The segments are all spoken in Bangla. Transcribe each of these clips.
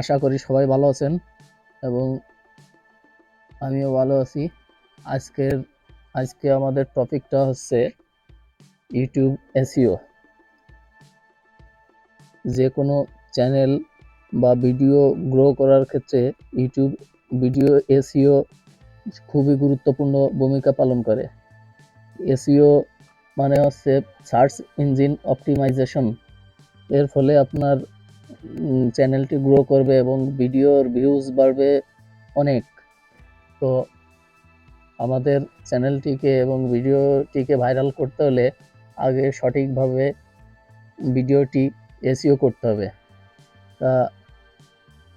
আশা করি সবাই ভালো আছেন এবং আমিও ভালো আছি। আজকের, আজকে আমাদের টপিকটা হচ্ছে ইউটিউব এসিও যে কোনো চ্যানেল বা ভিডিও গ্রো করার ক্ষেত্রে ইউটিউব ভিডিও এসিও খুবই গুরুত্বপূর্ণ ভূমিকা পালন করে। এসিও মানে হচ্ছে সার্চ ইঞ্জিন অপটিমাইজেশন। এর ফলে আপনার চ্যানেলটি গ্রো করবে এবং ভিডিওর ভিউজ বাড়বে অনেক। তো আমাদের চ্যানেলটিকে এবং ভিডিওটিকে ভাইরাল করতে হলে আগে সঠিকভাবে ভিডিওটি এসইও করতে হবে। তা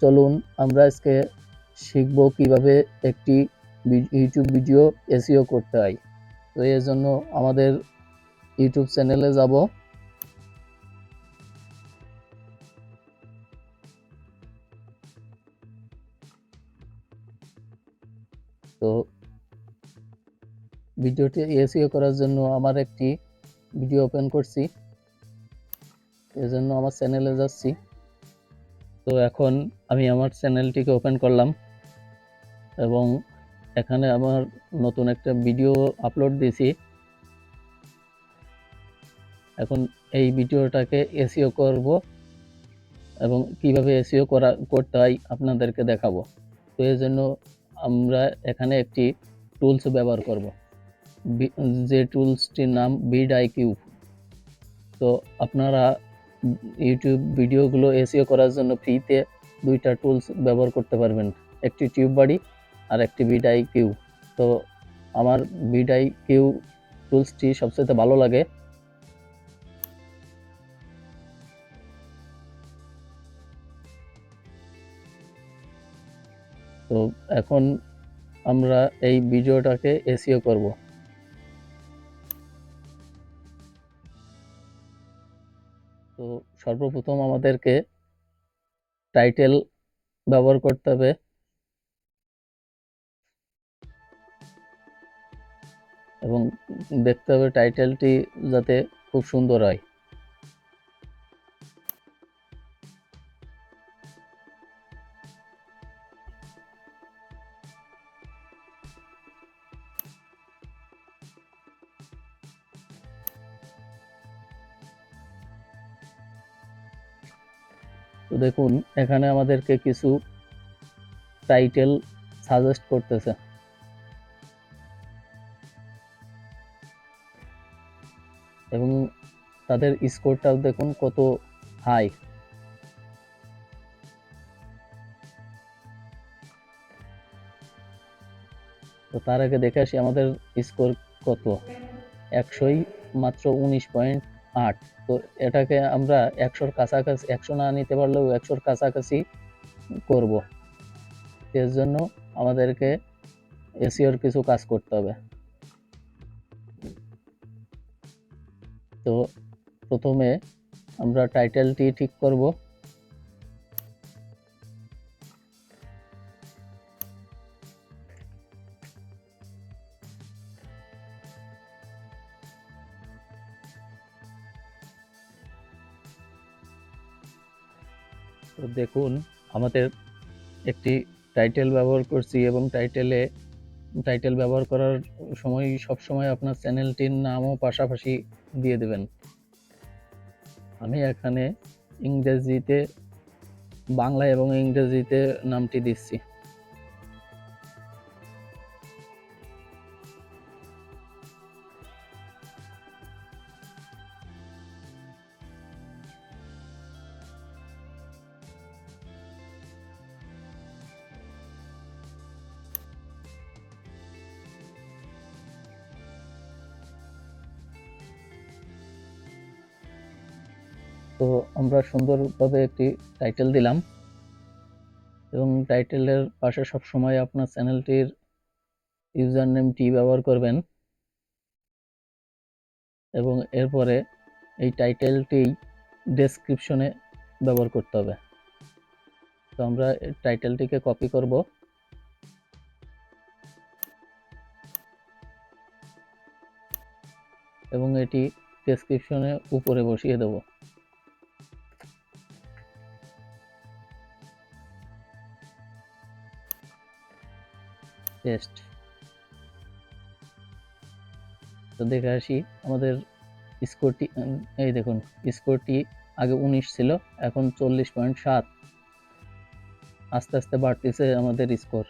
চলুন আমরা আজকে শিখব কীভাবে একটি ইউটিউব ভিডিও এসইও করতে হয়। তো এর জন্য আমাদের ইউটিউব চ্যানেলে যাব। তো ভিডিওটি এসিও করার জন্য আমার একটি ভিডিও ওপেন করছি। এজন্য আমার চ্যানেলে যাচ্ছি। তো এখন আমি আমার চ্যানেলটিকে ওপেন করলাম এবং এখানে আমার নতুন একটা ভিডিও আপলোড দিয়েছি। এখন এই ভিডিওটাকে এসিও করব এবং কীভাবে এসিও করা, করতে হয় আপনাদেরকে দেখাবো। তো এর জন্য আমরা এখানে একটি টুলস ব্যবহার করব। যে টুলসটির নাম বিড আইকিউ তো আপনারা ইউটিউব ভিডিওগুলো এসিও করার জন্য ফ্রিতে দুইটা টুলস ব্যবহার করতে পারবেন। একটি টিউব বাড়ি আর একটি বিড আইকিউ তো আমার বিড আইকিউ টুলসটি সবচেয়ে ভালো লাগে। তো এখন আমরা এই ভিডিওটাকে এসইও করব। তো সর্বপ্রথম আমাদেরকে টাইটেল ব্যবহার করতে হবে। এবং দেখতে হবে টাইটেলটি যাতে খুব সুন্দর হয়। তো দেখুন, এখানে আমাদেরকে কিছু টাইটেল সাজেস্ট করতেছে। এবং তাদের স্কোরটাও দেখুন কত হাই তো তার আগে দেখে আসি আমাদের স্কোর কত। একশোই মাত্র উনিশ পয়েন্ট আট। তো এটাকে আমরা একশোর কাছাকাছি, একশো না নিতে পারলেও একশোর কাছাকাছি করব। এর জন্য আমাদেরকে এসিওর কিছু কাজ করতে হবে। তো প্রথমে আমরা টাইটেলটি ঠিক করব। দেখুন, আমাদের একটি টাইটেল ব্যবহার করছি এবং টাইটেলে টাইটেল ব্যবহার করার সময়, সবসময় আপনার চ্যানেলটির নামও পাশাপাশি দিয়ে দেবেন। আমি এখানে ইংরেজিতে, বাংলা এবং ইংরেজিতে নামটি দিচ্ছি। তো আমরা সুন্দরভাবে একটি টাইটেল দিলাম। এবং টাইটেলের পাশে সব সময় আপনার চ্যানেলটির ইউজার নেমটি ব্যবহার করবেন। এবং এরপরে এই টাইটেলটি ডেসক্রিপশনে ব্যবহার করতে হবে। তো আমরা টাইটেলটিকে কপি করব। এবং এটি ডেসক্রিপশনে উপরে বসিয়ে দেব। টেস্ট তো দেখে আসি আমাদের স্কোরটি এই দেখুন স্কোরটি আগে উনিশ ছিল, এখন চল্লিশ পয়েন্ট সাত। আস্তে আস্তে বাড়তেছে আমাদের স্কোর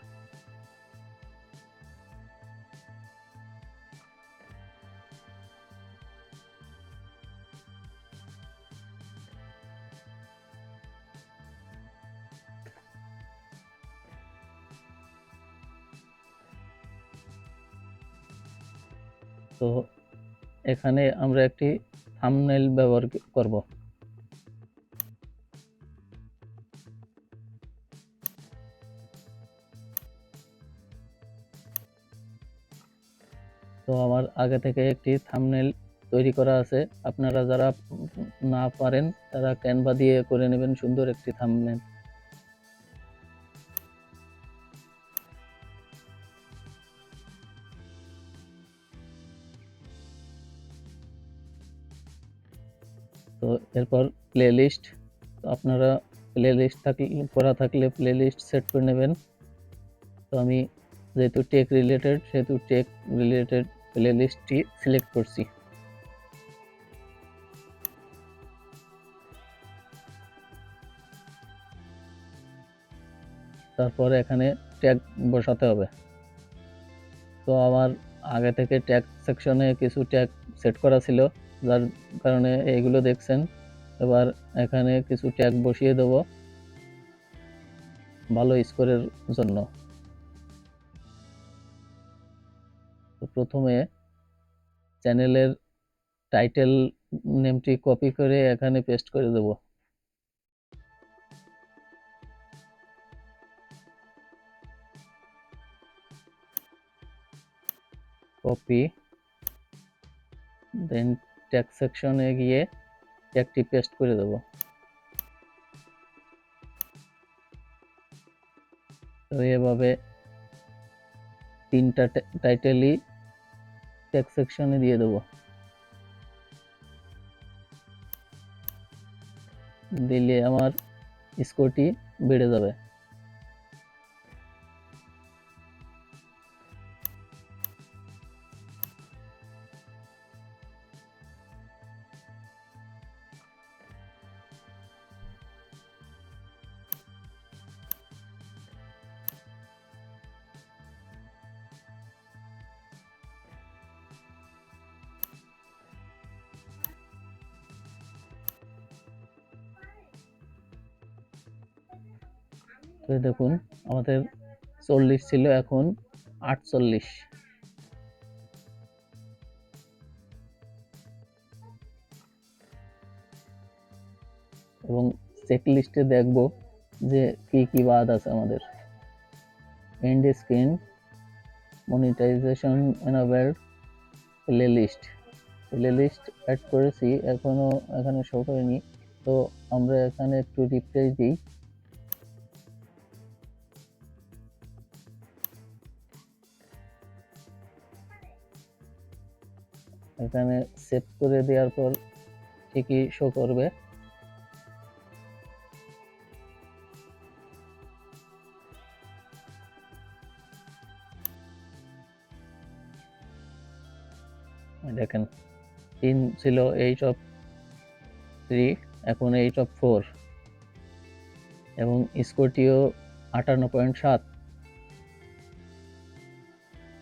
তো এখানে আমরা একটি থাম্বনেল ব্যবহার করব। তো আমার আগে থেকে একটি থাম্বনেল তৈরি করা আছে। আপনারা যারা না পারেন, তারা ক্যানভা দিয়ে করে নেবেন সুন্দর একটি থাম্বনেল এরপর প্লে লিস্ট আপনারা প্লে লিস্ট থাকলে করা থাকলে প্লে লিস্ট সেট করে নেবেন। তো আমি যেহেতু টেক রিলেটেড সেহেতু টেক রিলেটেড প্লে লিস্টটি সিলেক্ট করছি। তারপর এখানে ট্যাগ বসাতে হবে। তো আমার আগে থেকে ট্যাগ সেকশনে কিছু ট্যাগ সেট করা ছিল। যার কারণে এইগুলো দেখছেন। এবার এখানে কিছু ট্যাগ বসিয়ে দেব। ভালো স্কোরের জন্য। প্রথমে চ্যানেলের টাইটেল নেমটি কপি করে এখানে পেস্ট করে দেব। কপি, দেন ট্যাগ সেকশনে গিয়ে ট্যাগটি পেস্ট করে দেব। এভাবে তিনটা টাইটেলই ট্যাগ সেকশনে দিয়ে দেব। দিলে আমার স্কোরটি বেড়ে যাবে। তো দেখুন, আমাদের চল্লিশ ছিল, এখন আটচল্লিশ। এবং চেক লিস্টে দেখব যে কি কি বাদ আছে আমাদের। End screen monetization enabled playlist playlist add করেছি, এখনও, এখানে শো করেনি। তো আমরা এখানে একটু রিপ্লেস দিই। এখানে সেভ করে দেওয়ার পর ঠিকই শো করবে। দেখেন, তিন ছিল এইট অফ থ্রি এখন এইট অফ ফোর এবং স্কোরটিও আটান্ন পয়েন্ট সাত।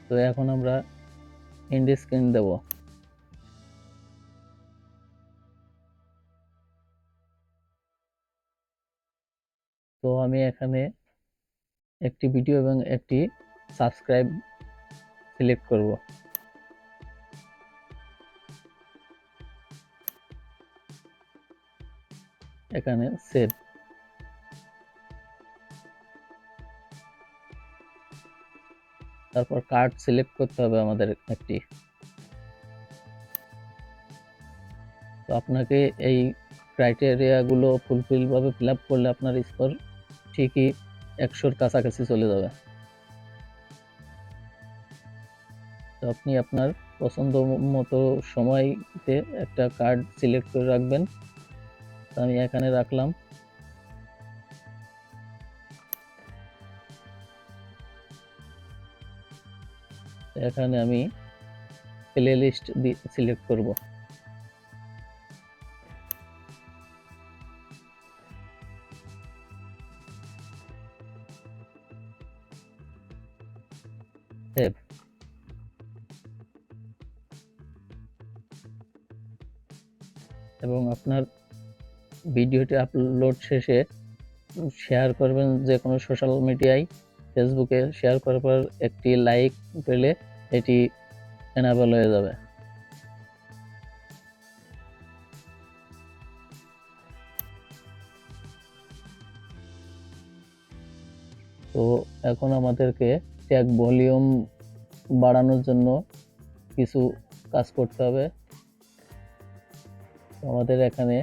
তো এখন আমরা ইন্ডি স্ক্রিন দেব। তো আমি এখানে একটি ভিডিও এবং একটি সাবস্ক্রাইব সিলেক্ট করব। এখানে সেভ তারপর কার্ড সিলেক্ট করতে হবে আমাদের একটি। তো আপনাকে এই ক্রাইটেরিয়াগুলো ফুলফিলভাবে ফিল আপ করলে আপনার স্কোর ঠিকই একশোর কাছাকাছি চলে যাবে। তো আপনি আপনার পছন্দ মতো সময়তে একটা কার্ড সিলেক্ট করে রাখবেন। তো আমি এখানে রাখলাম। এখানে আমি প্লে লিস্ট সিলেক্ট করব। সেভ এবং আপনার ভিডিওটি আপলোড শেষে শেয়ার করবেন যে কোনো সোশ্যাল মিডিয়ায় ফেসবুকে শেয়ার করার পর একটি লাইক পেলে এটি এনাবেল হয়ে যাবে। তো এখন আমাদেরকে ট্যাগ ভলিউম বাড়ানোর জন্য কিছু কাজ করতে হবে। আমাদের এখানে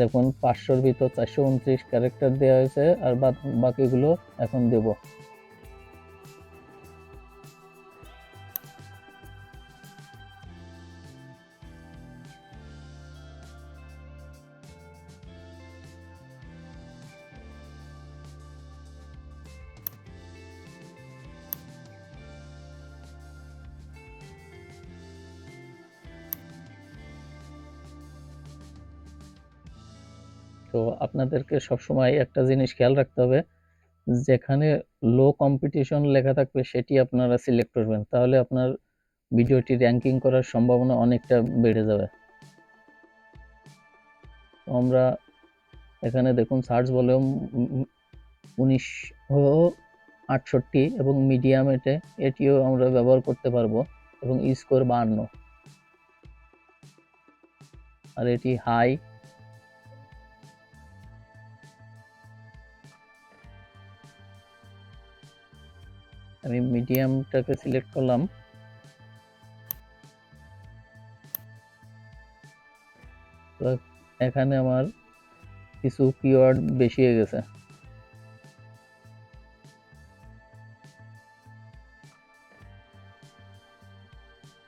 দেখুন পাঁচশোর ভিতর চারশো উনত্রিশ ক্যারেক্টার দেওয়া হয়েছে আর বাকিগুলো এখন দেব। তো আপনাদেরকে সবসময় একটা জিনিস খেয়াল রাখতে হবে, যেখানে লো কম্পিটিশন লেখা থাকবে সেটি আপনারা সিলেক্ট করবেন, তাহলে আপনার ভিডিওটি র্যাঙ্কিং করার সম্ভাবনা অনেকটা বেড়ে যাবে। আমরা এখানে দেখুন সার্চ ভলিউম উনিশশো আটষট্টি এবং মিডিয়াম এটে, এটিও আমরা ব্যবহার করতে পারব এবং স্কোর বাহান্ন। আর এটি হাই আমি মিডিয়ামটাকে সিলেক্ট করলাম। এখানে আমার কিছু কিওয়ার্ড বেশি হয়ে গেছে।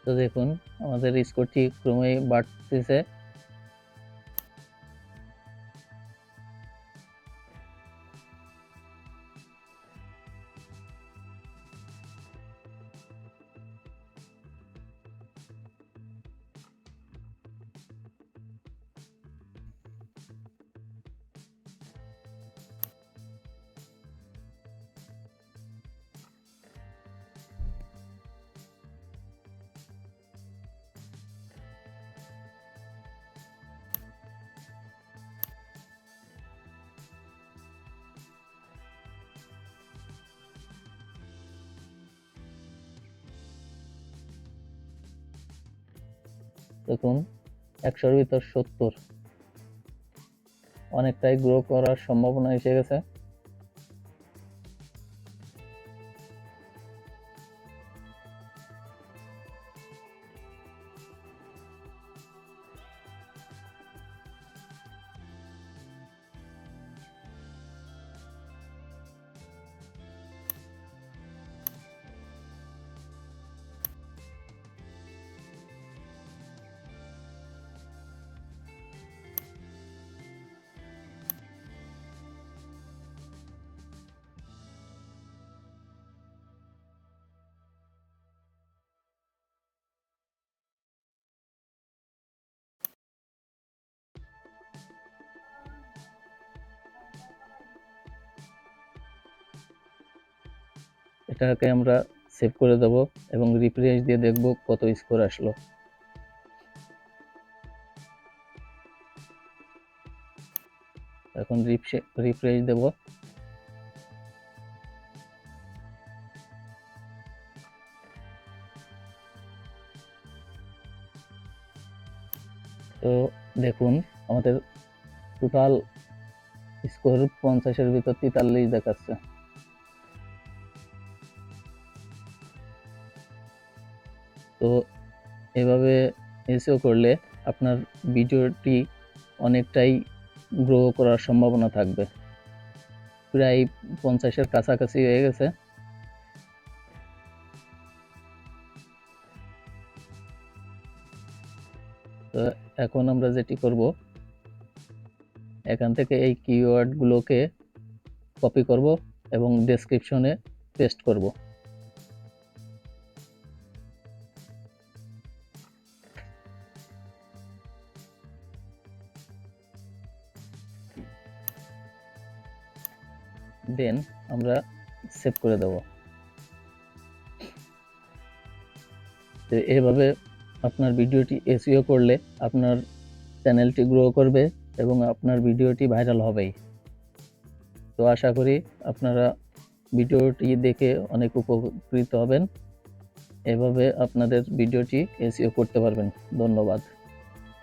তো দেখুন, আমাদের স্কোরটি ক্রমেই বাড়তেছে। দেখুন একশোর ভিতর সত্তর। অনেকটাই গ্রো করার সম্ভাবনা এসে গেছে। এটাকে আমরা সেভ করে দেব এবং রিফ্রেশ দিয়ে দেখব কত স্কোর আসলো। এখন রিফ্রেশ দেব। তো দেখুন, আমাদের টোটাল স্কোর পঞ্চাশের ভিতর তেতাল্লিশ দেখাচ্ছে। তো এভাবে এসেও করলে আপনার ভিডিওটি অনেকটাই গ্রো করার সম্ভাবনা থাকবে। প্রায় পঞ্চাশের কাছাকাছি হয়ে গেছে। তো এখন আমরা যেটি করব, এখান থেকে এই কিওয়ার্ডগুলোকে কপি করব এবং ডেসক্রিপশনে পেস্ট করব। দেন আমরা সেভ করে দেব। তো এভাবে আপনার ভিডিওটি এসইও করলে আপনার চ্যানেলটি গ্রো করবে এবং আপনার ভিডিওটি ভাইরাল হবেই। তো আশা করি আপনারা ভিডিওটি দেখে অনেক উপকৃত হবেন। এভাবে আপনাদের ভিডিওটি এসইও করতে পারবেন। ধন্যবাদ।